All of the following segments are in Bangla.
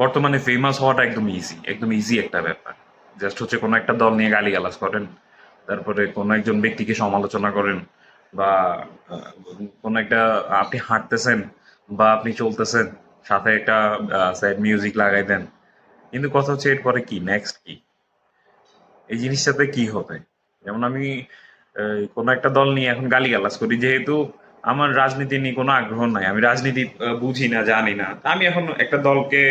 বর্তমানে ফেমাস হওয়াটা একদম ইজি একদম ইজি একটা ব্যাপার। জাস্ট হচ্ছে কোনো একটা দল নিয়ে গালিগালাজ করেন, তারপরে কোনো একজন ব্যক্তিকে সমালোচনা করেন বা কোনো একটা, আপনি হাঁটতেছেন বা আপনি চলতেছেন, সাথে একটা স্যাড মিউজিক লাগাই দেন। কিন্তু কথা হচ্ছে এরপরে কি নেক্সট কি? এই জিনিসটাতে কি হবে? যেমন আমি কোনো একটা দল নিয়ে এখন গালিগালাজ করি, যেহেতু আমার রাজনীতি নিয়ে কোনো আগ্রহ নাই, আমি রাজনীতি বুঝি না, জানি না। আমি এখন একটা দলকে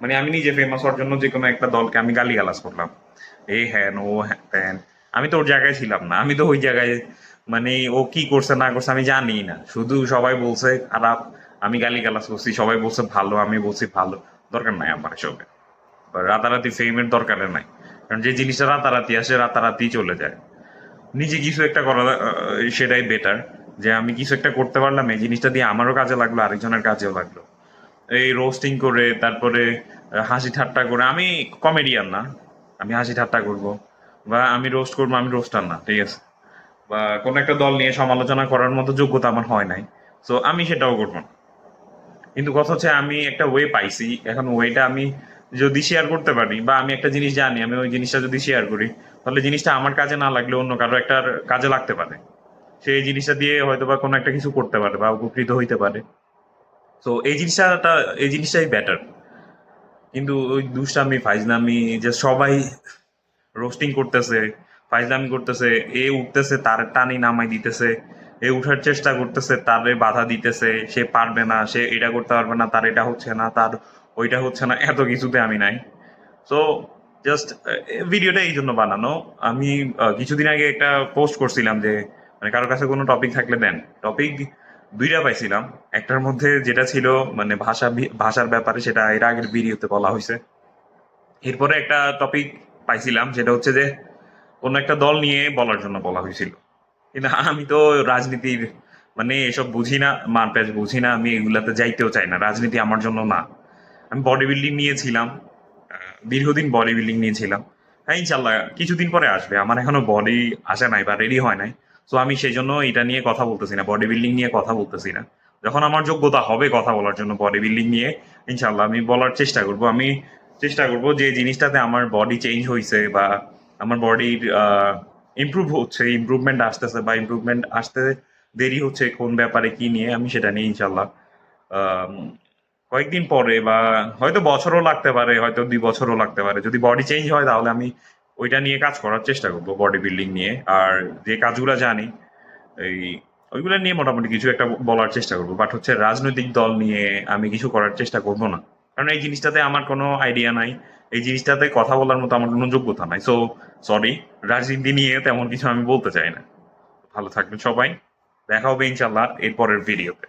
মানে আমি নিজে ফেমাস হওয়ার জন্য যে কোনো একটা দলকে আমি গালিগালাজ করলাম। এই হ্যান, ও হ্যান আমি তো ওর জায়গায় ছিলাম না। আমি তো ওই জায়গায় মানে ও কি করছে, না করছে আমি জানি না। শুধু সবাই বলছে, খারাপ, আমি গালিগালাজ করছি। সবাই বলছে, ভালো, আমি বলছি, ভালো। দরকার নাই আমার এসবে। রাতারাতি ফেমের দরকার নাই। কারণ যে জিনিসটা রাতারাতি আসে, রাতারাতি চলে যায়। নিজে কিছু একটা করা সেটাই বেটার যে আমি কিছু একটা করতে পারলাম, এই জিনিসটা দিয়ে আমারও কাজে লাগল, আরেকজনের কাজেও লাগল। এই রোস্টিং করে, তারপরে হাসি ঠাট্টা করে। আমি কমেডিয়ান না, আমি হাসি ঠাট্টা করব। বা আমি রোস্ট করব, আমি রোস্টার না, ঠিক আছে? বা কোনো একটা দল নিয়ে সমালোচনা করার মতো যোগ্যতা আমার হয় নাই। সো আমি সেটাও করব না। কিন্তু কথা হচ্ছে, আমি একটা ওয়ে পাইছি। এখন ওয়েটা আমি যদি শেয়ার করতে পারি, বা আমি একটা জিনিস জানি, আমি ওই জিনিসটা যদি শেয়ার করি, তাহলে জিনিসটা আমার কাজে না লাগলে অন্য কারও একটা কাজে লাগতে পারে। সেই জিনিসটা দিয়ে হয়তো বা কোনো একটা কিছু করতে পারে, বা উপকৃত হইতে পারে। তো এই জিনিসটা এই জিনিসটাই বেটার কিন্তু ওই দুষ্টামি, ফাইজলামি, যে সবাই রোস্টিং করতেছে, ফাইজলামি করতেছে, এ উঠতেছে, তার টানি নামাই দিতেছে, এ উঠার চেষ্টা করতেছে, তারে বাধা দিতেছে, সে পারবে না, সে এটা করতে পারবে না, তার এটা হচ্ছে না, তার ওইটা হচ্ছে না, এত কিছুতে আমি নাই। সো জাস্ট ভিডিওটা এই জন্য বানানো। আমি কিছুদিন আগে একটা পোস্ট করছিলাম যে মানে কারোর কাছে কোনো টপিক থাকলে দেন। টপিক দুইটা পাইছিলাম। একটার মধ্যে যেটা ছিল মানে ভাষা ভাষার ব্যাপারে সেটা এর আগের ভিডিওতে বলা হয়েছে এরপরে একটা টপিক পাইছিলাম, সেটা হচ্ছে যে কোনো একটা দল নিয়ে বলার জন্য বলা হয়েছিল কিন্তু আমি তো রাজনীতির মানে এসব বুঝি না, মারপ্যাচ বুঝি না, আমি এগুলাতে যাইতেও চাই না, রাজনীতি আমার জন্য না। আমি বডি বিল্ডিং নিয়েছিলাম দীর্ঘদিন বডি বিল্ডিং নিয়েছিলাম। হ্যাঁ ইনশাল্লাহ, কিছুদিন পরে আসবে। আমার এখনও বডি আসে নাই বা রেডি হয় নাই। তো আমি সেই জন্য এটা নিয়ে কথা বলতেছি না বডি বিল্ডিং নিয়ে কথা বলতেছি না। যখন আমার যোগ্যতা হবে কথা বলার জন্য বডি বিল্ডিং নিয়ে ইনশাল্লাহ আমি বলার চেষ্টা করব। আমি চেষ্টা করব যে জিনিসটাতে আমার বডি চেঞ্জ হয়েছে বা আমার বডির ইমপ্রুভ হচ্ছে ইমপ্রুভমেন্ট আসতেছে বা ইমপ্রুভমেন্ট আসতে দেরি হচ্ছে কোন ব্যাপারে কি নিয়ে, আমি সেটা নিয়ে ইনশাল্লাহ কয়েকদিন পরে বা হয়তো বছরও লাগতে পারে, হয়তো দুই বছরও লাগতে পারে। যদি বডি চেঞ্জ হয় তাহলে আমি ওইটা নিয়ে কাজ করার চেষ্টা করব বডি বিল্ডিং নিয়ে। আর যে কাজগুলো জানি, এই ওইগুলো নিয়ে মোটামুটি কিছু একটা বলার চেষ্টা করব। বাট হচ্ছে রাজনৈতিক দল নিয়ে আমি কিছু করার চেষ্টা করব না। কারণ এই জিনিসটাতে আমার কোনো আইডিয়া নাই। এই জিনিসটাতে কথা বলার মতো আমার কোনো যোগ্যতা নাই। সো সরি রাজনীতি নিয়ে তেমন কিছু আমি বলতে চাই না। ভালো থাকবেন সবাই। দেখা হবে ইনশাল্লাহ এরপরের ভিডিওতে